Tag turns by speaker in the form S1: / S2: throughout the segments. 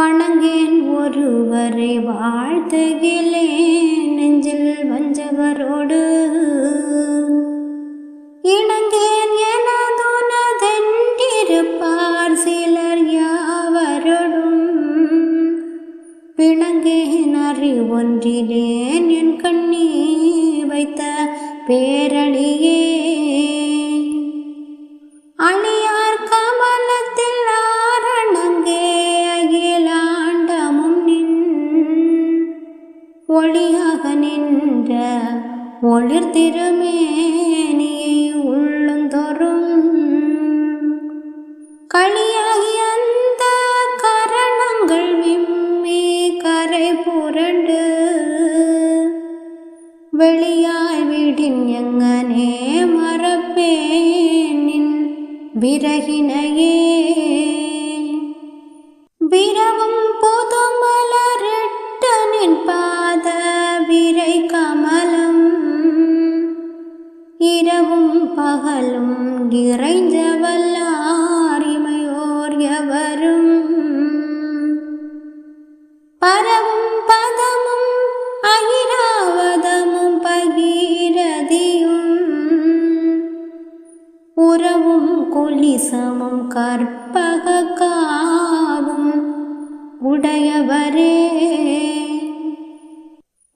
S1: வணங்கேன் ஒருவரை வாழ்த்துகிலேன் நெஞ்சில் வஞ்சவரோடு இணங்கேன் எனதுனதென்றிருப்பார் சிலர் யாவரோடும். பிணங்கேன் அறிவொன்றிலேன் என் கண்ணீர் வைத்த பேரழியே. ஒளியாக நின்ற ஒளிர் திருமேனியை உள்ளுந்தோறும் களியாகி அந்த கரணங்கள் விம்மி கரை புரண்டு. வெளியாய் விடின் எங்கனே மரப்பேனின் விறகினையே. பகலும் பகலும் இறைஞ்சவல்லாரிமையோர் எவரும் பரவும் பதமும் அகிராவதமும் பகீரதியும். உறவும் கொலிசமும் கற்பக காவும் உடையவரே.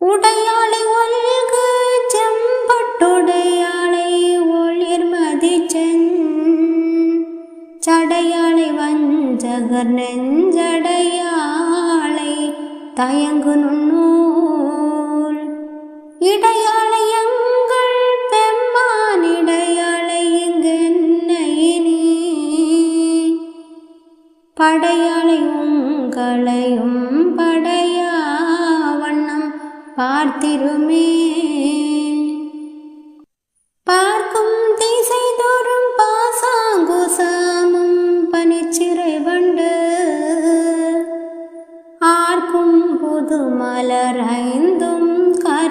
S1: உடையாளி ஒல்க வஞ்சகர் நெஞ்சடையாளை தயங்கு நுண்ணூல். இடையாளையங்கள் பெம்மான் இடையாளை இங்கென்னையினி படையாளை உங்களையும் படையா வண்ணம் பார்த்திருமே.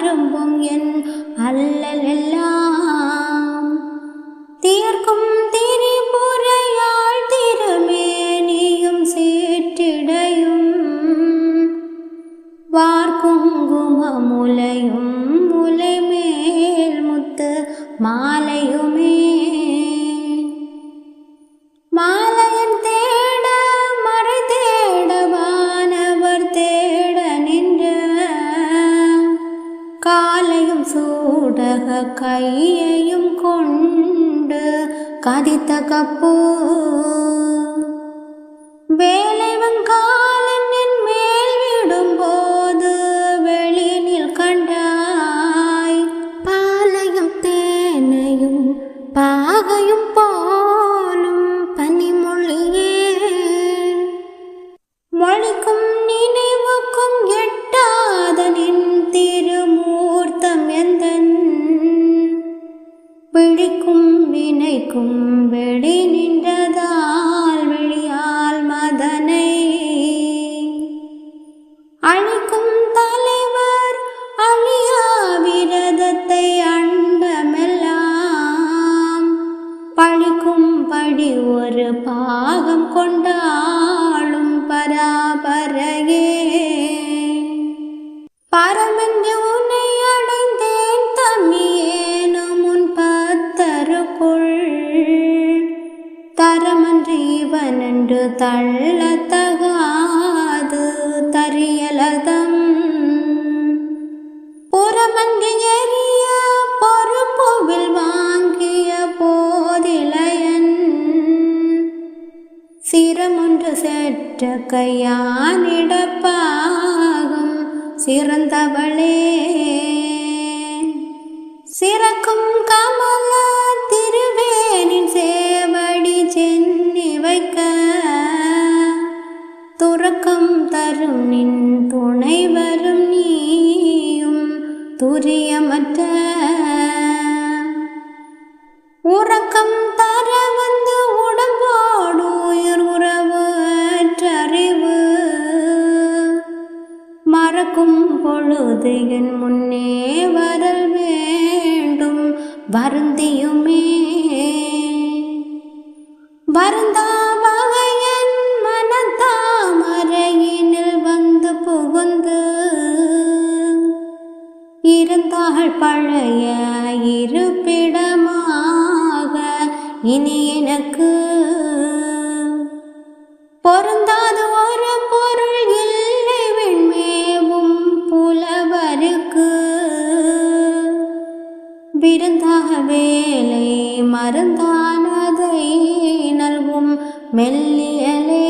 S1: கரும்பும் என் அல்லல் எல்லாம். தீர்க்கும் திரிபுரையாள் திருமேனியும் வார்குங்குமமுலையும் ஊடக கையையும் கொண்டு கதித்த கப்பூ வே வினைக்கும் வெடி நின்றதால் வெளியால் மதனை. அழிக்கும் தலைவர் அழியா விரதத்தை அண்டமெல்லாம். பழிக்கும் படி ஒரு பாகம் கொண்டாளும் பராபரையே. பரமென்று தரமன்று இவனென்று தள்ளத்தகாது தரியலதம். புறமன்று எரிய பொறுப்புவில் வாங்கிய போதிலையன். சிரமொன்று செற்ற கையானிடப்பாகும் சிறந்தவளே. சிறக்கும் கமலா துறக்கம் தரும் நின் துணை வரும் நீயும் துரியமற்ற. உறக்கம் தர வந்து உடம்போடு உயிர் உறவு அற்றறிவு. மறக்கும் பொழுது என் முன்னே வரல் வேண்டும். வருந்திய நாள் பழைய இருப்பிடமாக இனி எனக்கு பொருந்தாத ஒரு பொருள் இல்லை விண்மேவும் புலவருக்கு. விருந்தாக வேலை மருந்தானதை நல்கும் மெல்லியலே